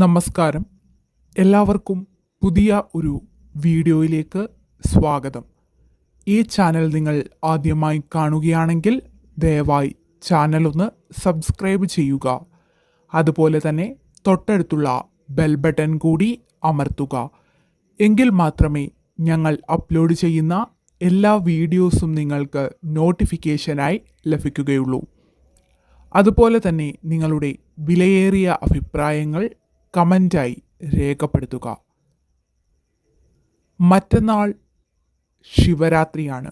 നമസ്കാരം. എല്ലാവർക്കും പുതിയ ഒരു വീഡിയോയിലേക്ക് സ്വാഗതം. ഈ ചാനൽ നിങ്ങൾ ആദ്യമായി കാണുകയാണെങ്കിൽ ദയവായി ചാനൽ ഒന്ന് സബ്സ്ക്രൈബ് ചെയ്യുക. അതുപോലെ തന്നെ തൊട്ടടുത്തുള്ള ബെൽ ബട്ടൺ കൂടി അമർത്തുക. എങ്കിൽ മാത്രമേ ഞങ്ങൾ അപ്ലോഡ് ചെയ്യുന്ന എല്ലാ വീഡിയോസും നിങ്ങൾക്ക് നോട്ടിഫിക്കേഷനായി ലഭിക്കുകയുള്ളൂ. അതുപോലെ തന്നെ നിങ്ങളുടെ വിലയേറിയ അഭിപ്രായങ്ങൾ കമന്റായി രേഖപ്പെടുത്തുക. മറ്റന്നാൾ ശിവരാത്രിയാണ്.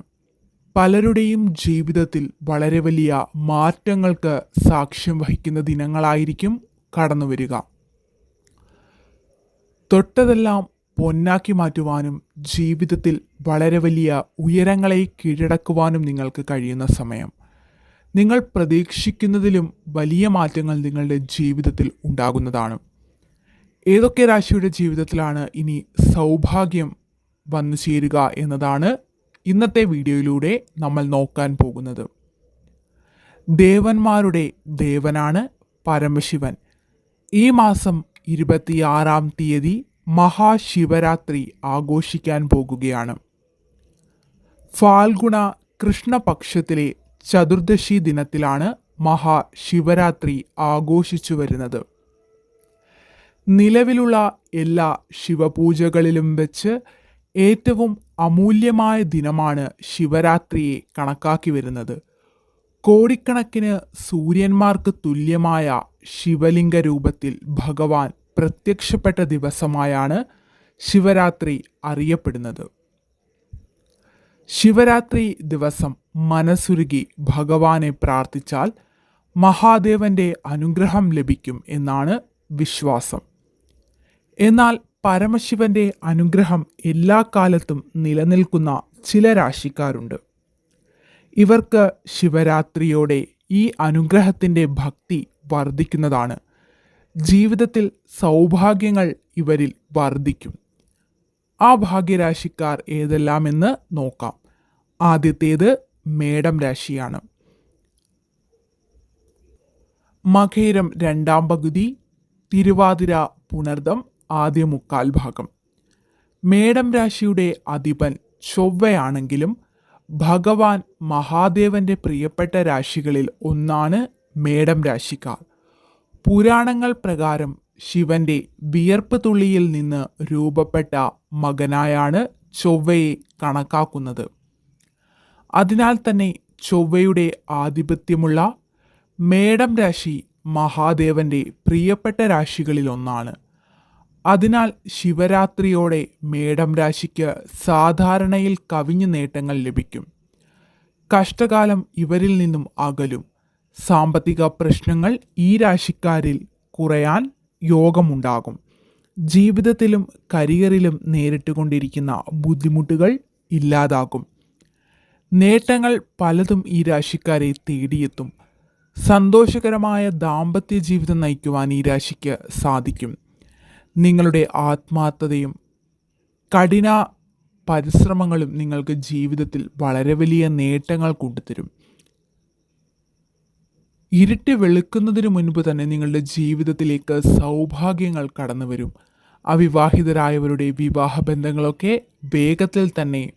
പലരുടെയും ജീവിതത്തിൽ വളരെ വലിയ മാറ്റങ്ങൾക്ക് സാക്ഷ്യം വഹിക്കുന്ന ദിനങ്ങളായിരിക്കും കടന്നു വരിക തൊട്ടതെല്ലാം പൊന്നാക്കി മാറ്റുവാനും ജീവിതത്തിൽ വളരെ വലിയ ഉയരങ്ങളെ കീഴടക്കുവാനും നിങ്ങൾക്ക് കഴിയുന്ന സമയം. നിങ്ങൾ പ്രതീക്ഷിക്കുന്നതിലും വലിയ മാറ്റങ്ങൾ നിങ്ങളുടെ ജീവിതത്തിൽ ഉണ്ടാകുന്നതാണ്. ഏതൊക്കെ രാശിയുടെ ജീവിതത്തിലാണ് ഇനി സൗഭാഗ്യം വന്നു ചേരുക എന്നതാണ് ഇന്നത്തെ വീഡിയോയിലൂടെ നമ്മൾ നോക്കാൻ പോകുന്നത്. ദേവന്മാരുടെ ദേവനാണ് പരമശിവൻ. ഈ മാസം ഇരുപത്തിയാറാം തീയതി മഹാശിവരാത്രി ആഘോഷിക്കാൻ പോകുകയാണ്. ഫാൽഗുണ കൃഷ്ണപക്ഷത്തിലെ ചതുർദശി ദിനത്തിലാണ് മഹാശിവരാത്രി ആഘോഷിച്ചു വരുന്നത്. നിലവിലുള്ള എല്ലാ ശിവപൂജകളിലും വെച്ച് ഏറ്റവും അമൂല്യമായ ദിനമാണ് ശിവരാത്രിയെ കണക്കാക്കി വരുന്നത്. കോടിക്കണക്കിന് സൂര്യന്മാർക്ക് തുല്യമായ ശിവലിംഗ രൂപത്തിൽ ഭഗവാൻ പ്രത്യക്ഷപ്പെട്ട ദിവസമായാണ് ശിവരാത്രി അറിയപ്പെടുന്നത്. ശിവരാത്രി ദിവസം മനസ്സുരുകി ഭഗവാനെ പ്രാർത്ഥിച്ചാൽ മഹാദേവന്റെ അനുഗ്രഹം ലഭിക്കും എന്നാണ് വിശ്വാസം. എന്നാൽ പരമശിവന്റെ അനുഗ്രഹം എല്ലാ കാലത്തും നിലനിൽക്കുന്ന ചില രാശിക്കാരുണ്ട്. ഇവർക്ക് ശിവരാത്രിയോടെ ഈ അനുഗ്രഹത്തിന്റെ ഭക്തി വർദ്ധിക്കുന്നതാണ്. ജീവിതത്തിൽ സൗഭാഗ്യങ്ങൾ ഇവരിൽ വർദ്ധിക്കും. ആ ഭാഗ്യരാശിക്കാർ ഏതെല്ലാമെന്ന് നോക്കാം. ആദ്യത്തേത് മേടം രാശിയാണ്. മകേരം രണ്ടാം പകുതി തിരുവാതിര പുണർദം ആദ്യ മുക്കാൽ ഭാഗം. മേടം രാശിയുടെ അധിപൻ ചൊവ്വയാണെങ്കിലും ഭഗവാൻ മഹാദേവന്റെ പ്രിയപ്പെട്ട രാശികളിൽ ഒന്നാണ് മേടം രാശിക്കാർ. പുരാണങ്ങൾ പ്രകാരം ശിവന്റെ വിയർപ്പ് തുള്ളിയിൽ നിന്ന് രൂപപ്പെട്ട മകനായാണ് ചൊവ്വയെ കണക്കാക്കുന്നത്. അതിനാൽ തന്നെ ചൊവ്വയുടെ ആധിപത്യമുള്ള മേടം രാശി മഹാദേവന്റെ പ്രിയപ്പെട്ട രാശികളിൽ ഒന്നാണ്. അതിനാൽ ശിവരാത്രിയോടെ മേടം രാശിക്ക് സാധാരണയിൽ കവിഞ്ഞു നേട്ടങ്ങൾ ലഭിക്കും. കഷ്ടകാലം ഇവരിൽ നിന്നും അകലും. സാമ്പത്തിക പ്രശ്നങ്ങൾ ഈ രാശിക്കാരിൽ കുറയാൻ യോഗമുണ്ടാകും. ജീവിതത്തിലും കരിയറിലും നേരിട്ടുകൊണ്ടിരിക്കുന്ന ബുദ്ധിമുട്ടുകൾ ഇല്ലാതാകും. നേട്ടങ്ങൾ പലതും ഈ രാശിക്കാരെ തേടിയെത്തും. സന്തോഷകരമായ ദാമ്പത്യ ജീവിതം നയിക്കുവാൻ ഈ രാശിക്ക് സാധിക്കും. നിങ്ങളുടെ ആത്മാർത്ഥതയും കഠിന പരിശ്രമങ്ങളും നിങ്ങൾക്ക് ജീവിതത്തിൽ വളരെ വലിയ നേട്ടങ്ങൾ കൊണ്ടുതരും ഇരുട്ട് വെളുക്കുന്നതിന് മുൻപ് തന്നെ നിങ്ങളുടെ ജീവിതത്തിലേക്ക് സൗഭാഗ്യങ്ങൾ കടന്നു വരും അവിവാഹിതരായവരുടെ വിവാഹ ബന്ധങ്ങളൊക്കെ വേഗത്തിൽ തന്നെ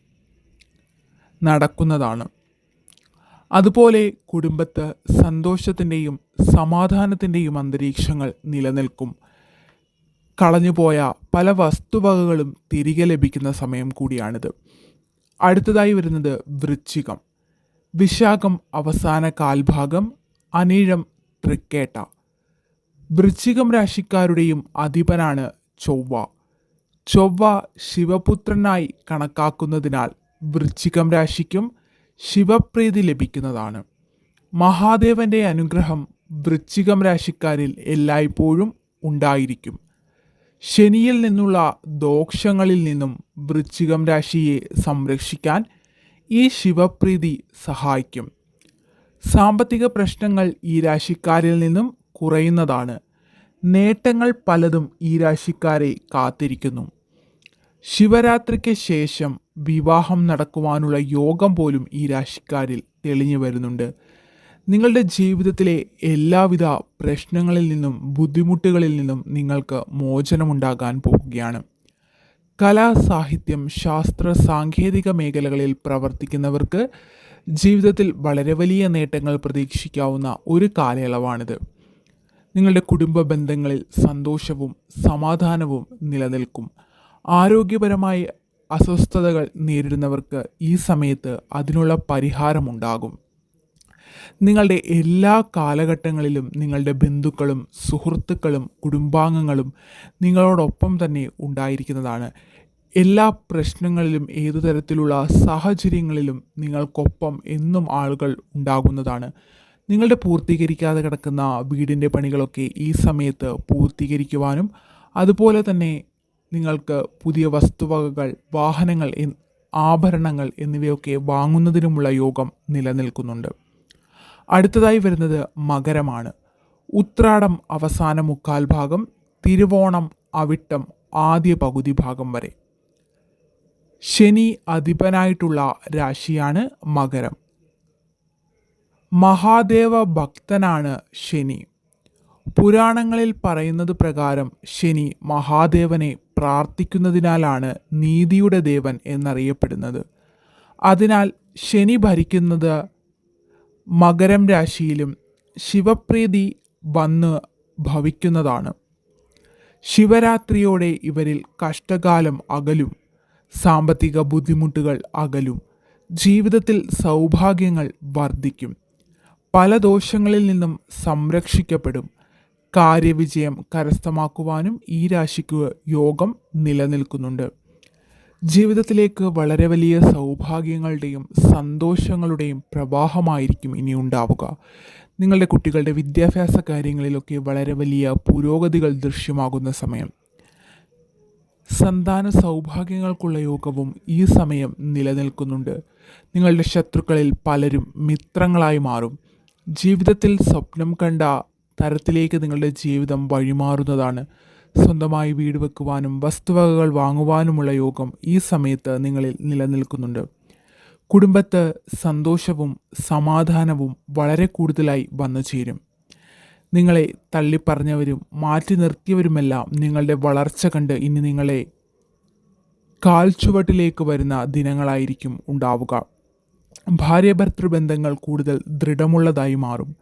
നടക്കുന്നതാണ്. അതുപോലെ കുടുംബത്ത് സന്തോഷത്തിന്റെയും സമാധാനത്തിന്റെയും അന്തരീക്ഷങ്ങൾ നിലനിൽക്കും. കളഞ്ഞുപോയ പല വസ്തുവകകളും തിരികെ ലഭിക്കുന്ന സമയം കൂടിയാണിത്. അടുത്തതായി വരുന്നത് വൃശ്ചികം. വിശാഖം അവസാന കാൽഭാഗം അനീഴം തൃക്കേട്ട. വൃശ്ചികം രാശിക്കാരുടെയും അധിപനാണ് ചൊവ്വ. ചൊവ്വ ശിവപുത്രനായി കണക്കാക്കുന്നതിനാൽ വൃശ്ചികം രാശിക്കും ശിവപ്രീതി ലഭിക്കുന്നതാണ്. മഹാദേവന്റെ അനുഗ്രഹം വൃശ്ചികം രാശിക്കാരിൽ എല്ലായ്പ്പോഴും ഉണ്ടായിരിക്കും. ശനിയിൽ നിന്നുള്ള ദോഷങ്ങളിൽ നിന്നും വൃശ്ചികം രാശിയെ സംരക്ഷിക്കാൻ ഈ ശിവപ്രീതി സഹായിക്കും. സാമ്പത്തിക പ്രശ്നങ്ങൾ ഈ രാശിക്കാരിൽ നിന്നും കുറയുന്നതാണ്. നേട്ടങ്ങൾ പലതും ഈ രാശിക്കാരെ കാത്തിരിക്കുന്നു. ശിവരാത്രിക്ക് ശേഷം വിവാഹം നടക്കുവാനുള്ള യോഗം പോലും ഈ രാശിക്കാരിൽ തെളിഞ്ഞു വരുന്നുണ്ട്. നിങ്ങളുടെ ജീവിതത്തിലെ എല്ലാവിധ പ്രശ്നങ്ങളിൽ നിന്നും ബുദ്ധിമുട്ടുകളിൽ നിന്നും നിങ്ങൾക്ക് മോചനമുണ്ടാകാൻ പോകുകയാണ്. കലാ സാഹിത്യം ശാസ്ത്ര സാങ്കേതിക മേഖലകളിൽ പ്രവർത്തിക്കുന്നവർക്ക് ജീവിതത്തിൽ വളരെ വലിയ നേട്ടങ്ങൾ പ്രതീക്ഷിക്കാവുന്ന ഒരു കാലയളവാണിത്. നിങ്ങളുടെ കുടുംബ ബന്ധങ്ങളിൽ സന്തോഷവും സമാധാനവും നിലനിൽക്കും. ആരോഗ്യപരമായി അസ്വസ്ഥതകൾ നേരിടുന്നവർക്ക് ഈ സമയത്ത് അതിനുള്ള പരിഹാരമുണ്ടാകും. നിങ്ങളുടെ എല്ലാ കാലഘട്ടങ്ങളിലും നിങ്ങളുടെ ബന്ധുക്കളും സുഹൃത്തുക്കളും കുടുംബാംഗങ്ങളും നിങ്ങളോടൊപ്പം തന്നെ ഉണ്ടായിരിക്കുന്നതാണ്. എല്ലാ പ്രശ്നങ്ങളിലും ഏതു തരത്തിലുള്ള സാഹചര്യങ്ങളിലും നിങ്ങൾക്കൊപ്പം എന്നും ആളുകൾ ഉണ്ടാകുന്നതാണ്. നിങ്ങളുടെ പൂർത്തീകരിക്കാതെ കിടക്കുന്ന വീടിന്റെ പണികളൊക്കെ ഈ സമയത്ത് പൂർത്തീകരിക്കുവാനും അതുപോലെ തന്നെ നിങ്ങൾക്ക് പുതിയ വസ്തുവകകൾ വാഹനങ്ങൾ ആഭരണങ്ങൾ എന്നിവയൊക്കെ വാങ്ങുന്നതിനുമുള്ള യോഗം നിലനിൽക്കുന്നുണ്ട്. അടുത്തതായി വരുന്നത് മകരമാണ്. ഉത്രാടം അവസാന മുക്കാൽ ഭാഗം തിരുവോണം അവിട്ടം ആദ്യ പകുതി ഭാഗം വരെ. ശനി അധിപനായിട്ടുള്ള രാശിയാണ് മകരം. മഹാദേവ ഭക്തനാണ് ശനി. പുരാണങ്ങളിൽ പറയുന്നത് പ്രകാരം ശനി മഹാദേവനെ പ്രാർത്ഥിക്കുന്നതിനാലാണ് നീതിയുടെ ദേവൻ എന്നറിയപ്പെടുന്നത്. അതിനാൽ ശനി ഭരിക്കുന്നത് മകരം രാശിയിലും ശിവപ്രീതി വന്ന് ഭവിക്കുന്നതാണ്. ശിവരാത്രിയോടെ ഇവരിൽ കഷ്ടകാലം അകലും സാമ്പത്തിക ബുദ്ധിമുട്ടുകൾ അകലും ജീവിതത്തിൽ സൗഭാഗ്യങ്ങൾ വർദ്ധിക്കും. പല ദോഷങ്ങളിൽ നിന്നും സംരക്ഷിക്കപ്പെടും. കാര്യവിജയം കരസ്ഥമാക്കുവാനും ഈ രാശിക്ക് യോഗം നിലനിൽക്കുന്നുണ്ട്. ജീവിതത്തിലേക്ക് വളരെ വലിയ സൗഭാഗ്യങ്ങളുടെയും സന്തോഷങ്ങളുടെയും പ്രവാഹമായിരിക്കും ഇനി ഉണ്ടാവുക നിങ്ങളുടെ കുട്ടികളുടെ വിദ്യാഭ്യാസ കാര്യങ്ങളിലൊക്കെ വളരെ വലിയ പുരോഗതികൾ ദൃശ്യമാകുന്ന സമയം. സന്താന സൗഭാഗ്യങ്ങൾക്കുള്ള യോഗവും ഈ സമയം നിലനിൽക്കുന്നുണ്ട്. നിങ്ങളുടെ ശത്രുക്കളിൽ പലരും മിത്രങ്ങളായി മാറും. ജീവിതത്തിൽ സ്വപ്നം കണ്ട തരത്തിലേക്ക് നിങ്ങളുടെ ജീവിതം വഴിമാറുന്നതാണ്. സ്വന്തമായി വീട് വെക്കുവാനും വസ്തുവകകൾ വാങ്ങുവാനുമുള്ള യോഗം ഈ സമയത്ത് നിങ്ങളിൽ നിലനിൽക്കുന്നുണ്ട്. കുടുംബത്ത് സന്തോഷവും സമാധാനവും വളരെ കൂടുതലായി വന്നു ചേരും. നിങ്ങളെ തള്ളിപ്പറഞ്ഞവരും മാറ്റി നിർത്തിയവരുമെല്ലാം നിങ്ങളുടെ വളർച്ച കണ്ട് ഇനി നിങ്ങളെ കാൽച്ചുവട്ടിലേക്ക് വരുന്ന ദിനങ്ങളായിരിക്കും ഉണ്ടാവുക. ഭാര്യ ഭർത്തൃബന്ധങ്ങൾ കൂടുതൽ ദൃഢമുള്ളതായി മാറും.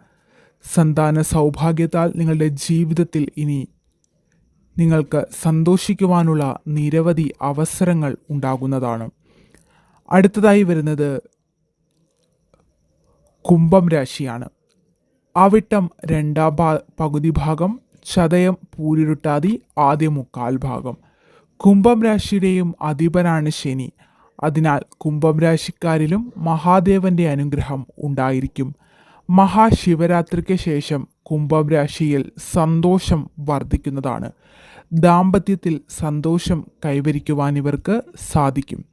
സന്താന സൗഭാഗ്യത്താൽ നിങ്ങളുടെ ജീവിതത്തിൽ ഇനി നിങ്ങൾക്ക് സന്തോഷിക്കുവാനുള്ള നിരവധി അവസരങ്ങൾ ഉണ്ടാകുന്നതാണ്. അടുത്തതായി വരുന്നത് കുംഭം രാശിയാണ്. അവിട്ടം രണ്ടാം പകുതി ഭാഗം ചതയം പൂരിരുട്ടാതി ആദ്യ മുക്കാൽ ഭാഗം. കുംഭം രാശിയുടെയും അധിപനാണ് ശനി. അതിനാൽ കുംഭം രാശിക്കാരിലും മഹാദേവന്റെ അനുഗ്രഹം ഉണ്ടായിരിക്കും. മഹാശിവരാത്രിക്ക് ശേഷം കുംഭം രാശിയിൽ സന്തോഷം വർദ്ധിക്കുന്നതാണ്. ദാമ്പത്യത്തിൽ സന്തോഷം കൈവരിക്കുവാൻ ഇവർക്ക് സാധിക്കും.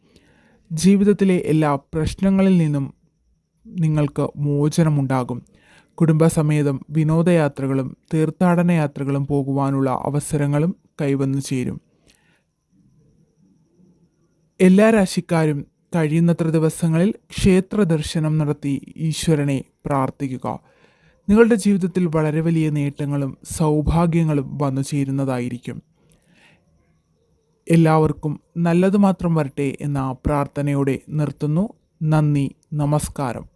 ജീവിതത്തിലെ എല്ലാ പ്രശ്നങ്ങളിൽ നിന്നും നിങ്ങൾക്ക് മോചനമുണ്ടാകും. കുടുംബസമേതം വിനോദയാത്രകളും തീർത്ഥാടന യാത്രകളും പോകുവാനുള്ള അവസരങ്ങളും കൈവന്നു ചേരും. എല്ലാ രാശിക്കാരും കഴിയുന്നത്ര ദിവസങ്ങളിൽ ക്ഷേത്ര ദർശനം നടത്തി ഈശ്വരനെ പ്രാർത്ഥിക്കുക. നിങ്ങളുടെ ജീവിതത്തിൽ വളരെ വലിയ നേട്ടങ്ങളും സൗഭാഗ്യങ്ങളും വന്നു ചേരുന്നതായിരിക്കും. എല്ലാവർക്കും നല്ലത് മാത്രം വരട്ടെ എന്ന പ്രാർത്ഥനയോടെ നിർത്തുന്നു. നന്ദി. നമസ്കാരം.